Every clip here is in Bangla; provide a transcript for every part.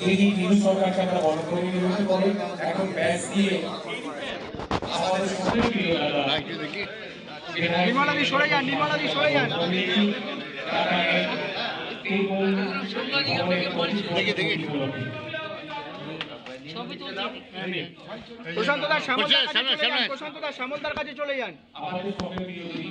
তিনি নিউজ সরকারকে আমরা বড় করে নিতে পারি এখন ব্যাস দিয়ে আমাদের সবথেকে প্রিয় দাদা নির্মলা দি সরে যান। নির্মলা দি সরে যান দেখে দেখে। প্রশান্ত দাস শ্যামলদার কাছে চলে যান শ্যামলদার কাছে চলে যান। আমাদের সবথেকে প্রিয় দিদি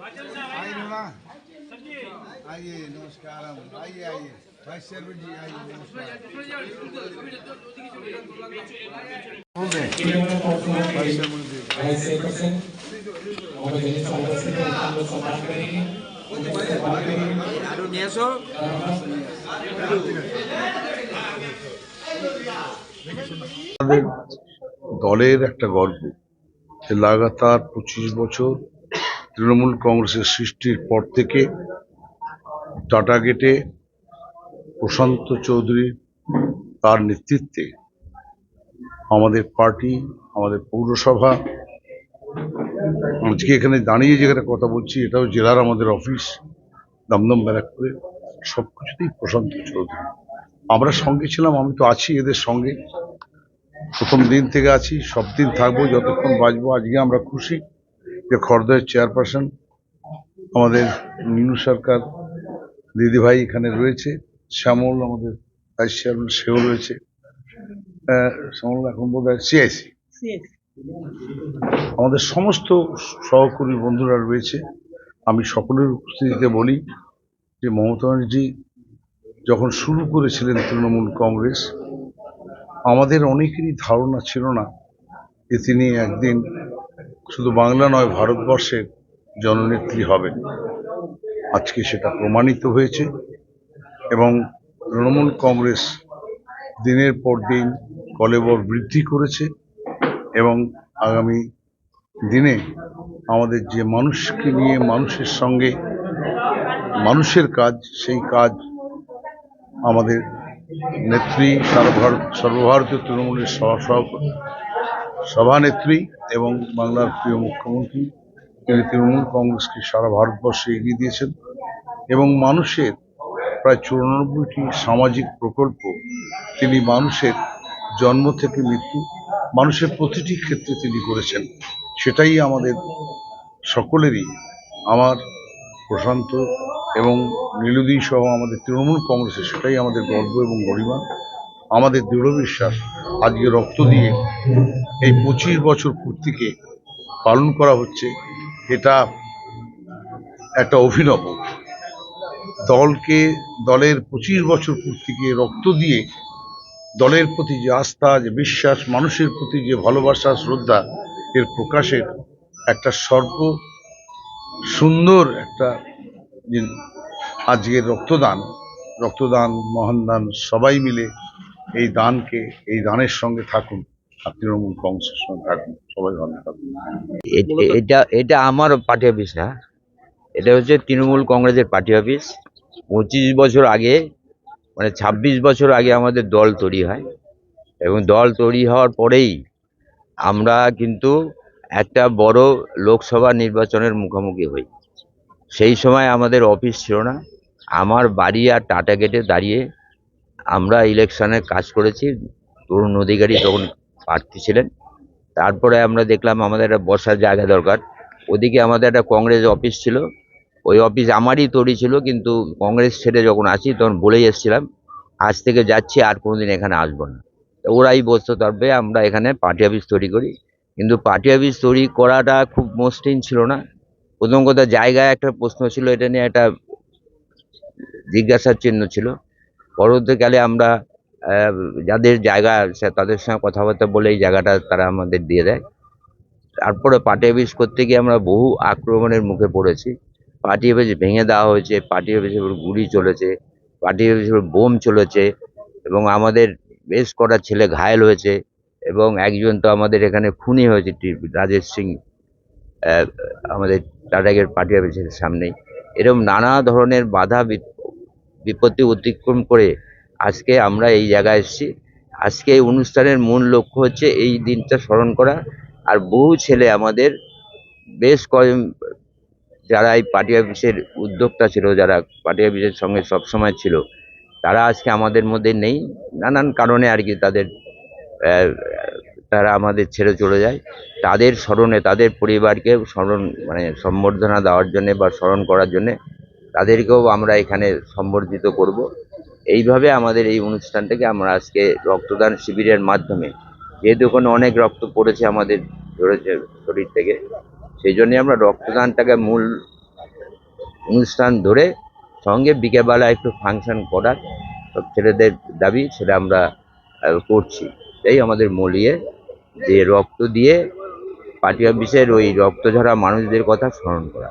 आइए ना आइए नमस्कार आइए आइए भाई शेरविन जी आइए नमस्कार भाई चेयरपर्सन मोहम्मद जलील साहब से हम लोग सम्मान करेंगे उन्हें सम्मान करेंगे আমাদের দলের একটা গল্প যে লাগাতার পঁচিশ বছর তৃণমূল কংগ্রেসের সৃষ্টির পর থেকে টাটা গেটে প্রশান্ত চৌধুরী তার নেতৃত্বে আমাদের পার্টি, আমাদের পৌরসভা, আজকে এখানে দাঁড়িয়ে যেখানে কথা বলছি, এটাও জেলার আমাদের অফিস, দমদম ব্যারাকপুরে, সব কিছুতেই প্রশান্ত চৌধুরী। আমরা সঙ্গে ছিলাম, আমি তো আছি এদের সঙ্গে। প্রথম দিন থেকে আছি, সব দিন থাকব, যতক্ষণ বাঁচবো, আজকে আমরা খুশি। যে খর্দয়ের চেয়ারপারসন আমাদের মিনু সরকার দিদিভাই এখানে রয়েছে শ্যামল আমাদের ভাইস চেয়ারম্যান সেও রয়েছে। শ্যামল এখন বোধ হয় সিআইসি আমাদের সমস্ত সহকর্মী বন্ধুরা রয়েছে। আমি সকলের উপস্থিতিতে বলি যে মমতা ব্যানার্জি যখন শুরু করেছিলেন তৃণমূল কংগ্রেস আমাদের অনেকেরই ধারণা ছিল না যে তিনি একদিন শুধু বাংলা নয় ভারতবর্ষের জননেত্রী হবেন। আজকে সেটা প্রমাণিত হয়েছে এবং তৃণমূল কংগ্রেস দিনের পর দিন কলেবর বৃদ্ধি করেছে এবং আগামী দিনে আমাদের যে মানুষকে নিয়ে, মানুষের সঙ্গে মানুষের কাজ, সেই কাজ আমাদের নেত্রী সারা সর্বভারতীয় তৃণমূলের সহ- সভানেত্রী এবং বাংলার প্রিয় মুখ্যমন্ত্রী তিনি তৃণমূল কংগ্রেসকে সারা ভারতবর্ষে এগিয়ে দিয়েছেন এবং মানুষের প্রায় চুরানব্বইটি সামাজিক প্রকল্প, তিনি মানুষের জন্ম থেকে মৃত্যু, মানুষের প্রতিটি ক্ষেত্রে তিনি করেছেন। সেটাই আমাদের সকলেরই আমার প্রশান্ত এবং নীলুদি সহ আমাদের তৃণমূল কংগ্রেসের, সেটাই আমাদের গর্ব এবং গরিমা আমাদের দৃঢ় বিশ্বাস আজকে রক্ত দিয়ে এই পঁচিশ বছর পূর্তিকে পালন করা হচ্ছে, এটা একটা অভিনব। দলকে, দলের পঁচিশ বছর পূর্তিকে রক্ত দিয়ে দলের প্রতি যে আস্থা, যে বিশ্বাস, মানুষের প্রতি যে ভালোবাসা, শ্রদ্ধা, এর প্রকাশের একটা সর্ব সুন্দর একটা আজকের রক্তদান রক্তদান মহান দান সবাই মিলে এই দানকে এই দানের সঙ্গে থাকুন আর তৃণমূল কংগ্রেসের সঙ্গে থাকুন সবাই ভালো থাকুন। এটা এটা আমার পার্টি অফিস না। এটা হচ্ছে তৃণমূল কংগ্রেসের পার্টি অফিস। পঁচিশ বছর আগে মানে ছাব্বিশ বছর আগে আমাদের দল তৈরি হয়। এবং দল তৈরি হওয়ার পরেই আমরা কিন্তু একটা বড় লোকসভা নির্বাচনের মুখোমুখি হই। সেই সময় আমাদের অফিস ছিল না। আমার বাড়ি আর টাটা গেটে দাঁড়িয়ে আমরা ইলেকশনে কাজ করেছি। তরুণ অধিকারী তখন প্রার্থী ছিলেন। তারপরে আমরা দেখলাম আমাদের একটা বসার জায়গা দরকার। ওদিকে আমাদের একটা কংগ্রেস অফিস ছিল। ওই অফিস আমারই তৈরি ছিল, কিন্তু কংগ্রেস ছেড়ে যখন আসি তখন বলেই এসেছিলাম, আজ থেকে যাচ্ছি, আর কোনোদিন এখানে আসব না। ওরাই বসতো তবে আমরা এখানে পার্টি অফিস তৈরি করি। কিন্তু পার্টি অফিস তৈরি করাটা খুব মসৃণ ছিল না। প্রথম কথা, জায়গায় একটা প্রশ্ন ছিল, এটা নিয়ে একটা জিজ্ঞাসার চিহ্ন ছিল। পরবর্তীকালে আমরা যাদের জায়গা সে তাদের সঙ্গে কথাবার্তা বলে এই জায়গাটা তারা আমাদের দিয়ে দেয়। তারপরে পার্টি অফিস করতে গিয়ে আমরা বহু আক্রমণের মুখে পড়েছি। পার্টি অফিস ভেঙে দেওয়া হয়েছে, পার্টি অফিসের উপর গুলি চলেছে, পার্টি অফিসের উপর বোম চলেছে এবং আমাদের বেশ কটা ছেলে ঘায়েল হয়েছে এবং একজন তো আমাদের এখানে খুনি হয়েছে রাজেশ সিং আমাদের টাটাগের পার্টি অফিসের সামনেই। এরকম নানা ধরনের বাধা বিপত্তি অতিক্রম করে আজকে আমরা এই জায়গায় এসেছি। আজকে এই অনুষ্ঠানের মূল লক্ষ্য হচ্ছে এই দিনটা স্মরণ করা। আর বহু ছেলে আমাদের, বেশ কয়েক, যারা এই পার্টি অফিসের উদ্যোক্তা ছিল, যারা পার্টি অফিসের সঙ্গে সবসময় ছিল, তারা আজকে আমাদের মধ্যে নেই। নানান কারণে আর কি তাদের তারা আমাদের ছেড়ে চলে যায়। তাদের স্মরণে, তাদের পরিবারকে স্মরণ মানে সম্বর্ধনা দেওয়ার জন্যে বা স্মরণ করার জন্যে তাদেরকেও আমরা এখানে সম্বর্ধিত করব। এইভাবে আমাদের এই অনুষ্ঠানটাকে আমরা আজকে রক্তদান শিবিরের মাধ্যমে, যেহেতু ওখানে অনেক রক্ত পড়েছে আমাদের ধরেছে শরীর থেকে, সেই জন্যে আমরা রক্তদানটাকে মূল অনুষ্ঠান ধরে সঙ্গে বিকেলবেলা একটু ফাংশন করার সব ছেলেদের দাবি, সেটা আমরা করছি। এই আমাদের মলিয়ে যে রক্ত দিয়ে পার্টি অফিসের ওই রক্ত ঝরা মানুষদের কথা স্মরণ করা।